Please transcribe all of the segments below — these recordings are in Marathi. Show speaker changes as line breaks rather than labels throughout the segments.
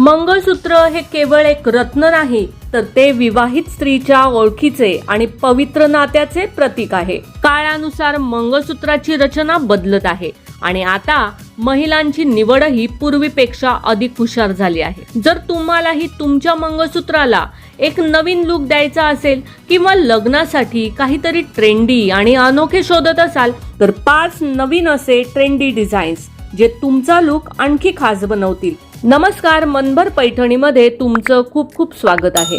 मंगळसूत्र हे केवळ एक रत्न नाही तर ते विवाहित स्त्रीच्या ओळखीचे आणि पवित्र नात्याचे प्रतीक आहे. काळानुसार मंगळसूत्राची रचना बदलत आहे आणि आता महिलांची निवडही पूर्वीपेक्षा अधिक हुशार झाली आहे. जर तुम्हालाही तुमच्या मंगळसूत्राला एक नवीन लुक द्यायचा असेल किंवा लग्नासाठी काहीतरी ट्रेंडी आणि अनोखे शोधत असाल तर पाच नवीन असे ट्रेंडी डिझाईन्स जे तुमचा लुक आणखी खास बनवतील. नमस्कार मनभर पैठणीमध्ये तुमचं खूप खूप स्वागत आहे.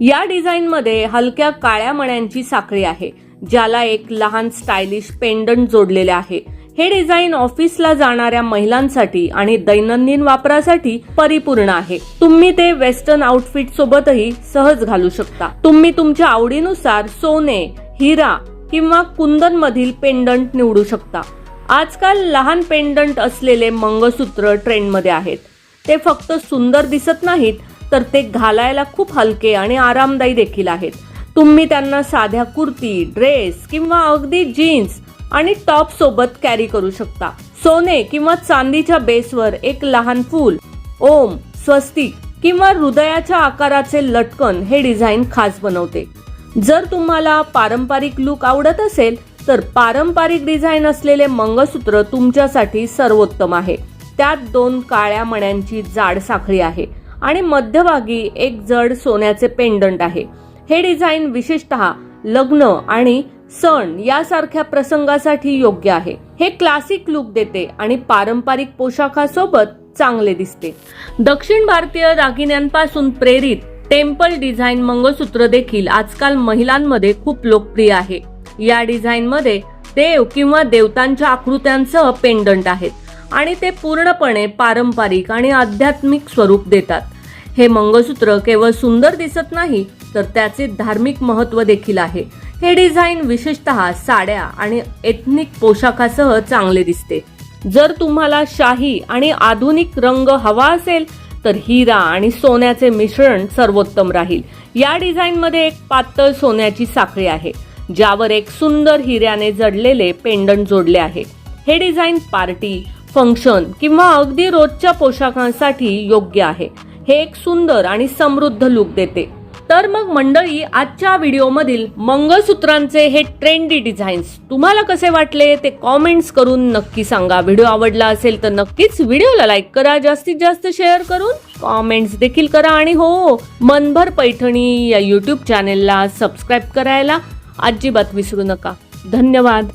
या डिझाईनमध्ये हलक्या काळ्या मण्यांची साखळी आहे ज्याला एक लहान स्टायलिश पेंडंट जोडलेले आहे. हे डिझाईन ऑफिसला जाणाऱ्या महिलांसाठी आणि दैनंदिन वापरासाठी परिपूर्ण आहे. तुम्ही ते वेस्टर्न आउटफिट सोबतही सहज घालू शकता. तुम्ही तुमच्या आवडीनुसार सोने हिरा किंवा कुंदन मधील पेंडंट निवडू शकता. आजकाल लहान पेंडंट असलेले मंगळसूत्र ट्रेंडमध्ये आहेत. ते फक्त सुंदर दिसत नाहीत तर ते घालायला खूप हलके आणि आरामदायी देखील आहेत. तुम्ही त्यांना साध्या कुर्ती ड्रेस किंवा अगदी जीन्स आणि टॉप सोबत कॅरी करू शकता. सोने किंवा चांदीच्या बेसवर एक लहान फूल ओम स्वस्तिक किंवा हृदयाच्या आकाराचे लटकन हे डिझाईन खास बनवते. जर तुम्हाला पारंपरिक लुक आवडत असेल तर पारंपरिक डिझाईन असलेले मंगळसूत्र तुमच्यासाठी सर्वोत्तम आहे. त्यात दोन काळ्या मण्यांची जाड साखळी आहे आणि मध्यभागी एक जड सोन्याचे पेंडंट आहे. हे डिझाईन विशेषतः लग्न आणि सण यासारख्या प्रसंगासाठी योग्य आहे. हे क्लासिक लुक देते आणि पारंपरिक पोशाखासोबत चांगले दिसते. दक्षिण भारतीय दागिन्यांपासून प्रेरित टेम्पल डिझाईन मंगळसूत्र देखील आजकाल महिलांमध्ये खूप लोकप्रिय आहे. या डिझाईनमध्ये देव किंवा देवतांच्या आकृत्यांसह पेंडंट आहेत. आणि ते पूर्णपणे पारंपरिक आणि आध्यात्मिक स्वरूप देतात. हे मंगळसूत्र केवळ सुंदर दिसत नाही तर त्याचे धार्मिक महत्त्व देखील आहे. हे डिझाईन विशेषतः साड्या आणि एथनिक पोशाखासह चांगले दिसते. जर तुम्हाला शाही आणि आधुनिक रंग हवा असेल तर हिरा आणि सोन्याचे मिश्रण सर्वोत्तम राहील. या डिझाईनमध्ये एक पातळ सोन्याची साखळी आहे ज्यावर एक सुंदर हिऱ्याने जडलेले पेंडंट जोडले आहे. हे डिझाईन पार्टी फंक्शन किंवा अगदी रोजच्या पोशाखांसाठी योग्य आहे. हे एक सुंदर आणि समृद्ध लुक देते. तर मग मंडळी आजच्या व्हिडिओमधील मंगळसूत्रांचे हे ट्रेंडी डिझाईन्स तुम्हाला कसे वाटले ते कॉमेंट्स करून नक्की सांगा. व्हिडिओ आवडला असेल तर नक्कीच व्हिडिओला लाईक करा. जास्तीत जास्त शेअर करून कॉमेंट्स देखील करा आणि हो मनभर पैठणी या यूट्यूब चॅनेलला सबस्क्राईब करायला अजिबात विसरू नका. धन्यवाद.